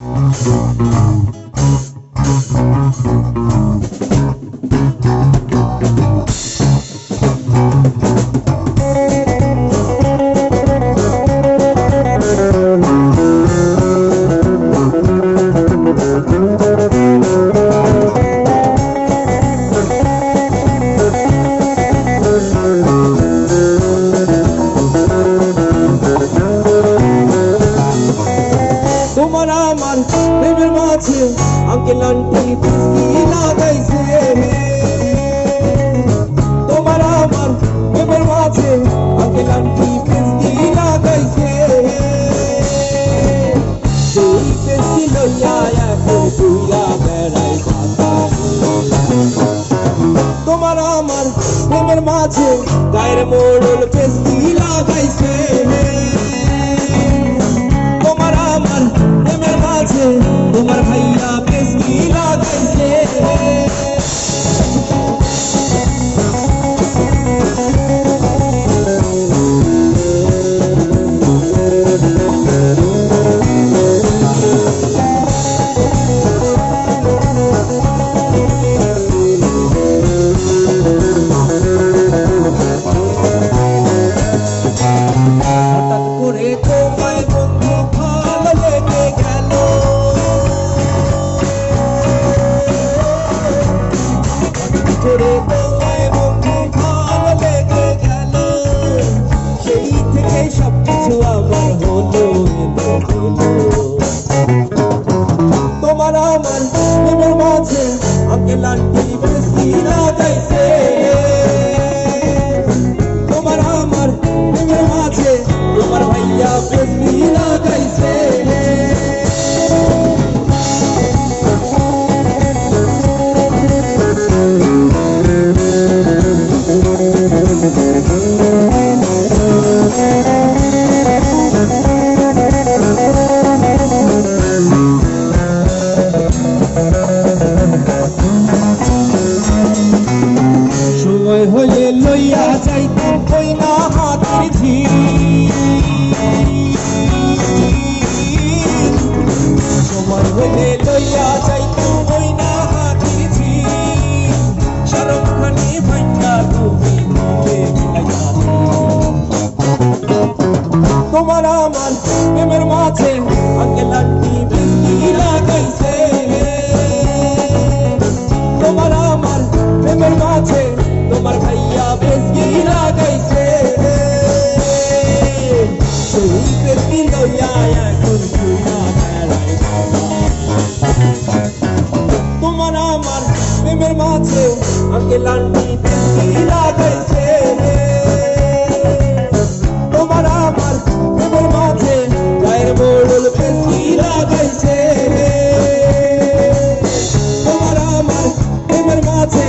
তোমার আন্টি বিস্কি লাগাইছে তোমার আমার প্রেমের মাঝে আন্টি বিস্কি লাগাইছে সেই বেশি লইয়া এখন তুইরা বেড়াই তোমার আমার প্রেমের মাঝে গায়ের মোড়ল পেস্কি লাগাইছে। করে তোমায় বন্ধু? ভালো লেগে গেল। তোমার আমার মাঝে আঙ্কেল লাগাইছে লইয়া যাইতে কই না হাতের ঝিল সময় হলে লইয়া যাইতে কই না হাতের ঝিল সরবখানি ভাইয়া তুমি তোমার আমার প্রেমের মাঝে আঙ্কেল আন্টি প্রেমের মাঝে আমাকে লান্ডি দিল্লি লাগাইছে তোমার আমার প্রেমের মাঝে গায়ের মোড়ল বেশি লাগাইছে তোমার আমার প্রেমের মাঝে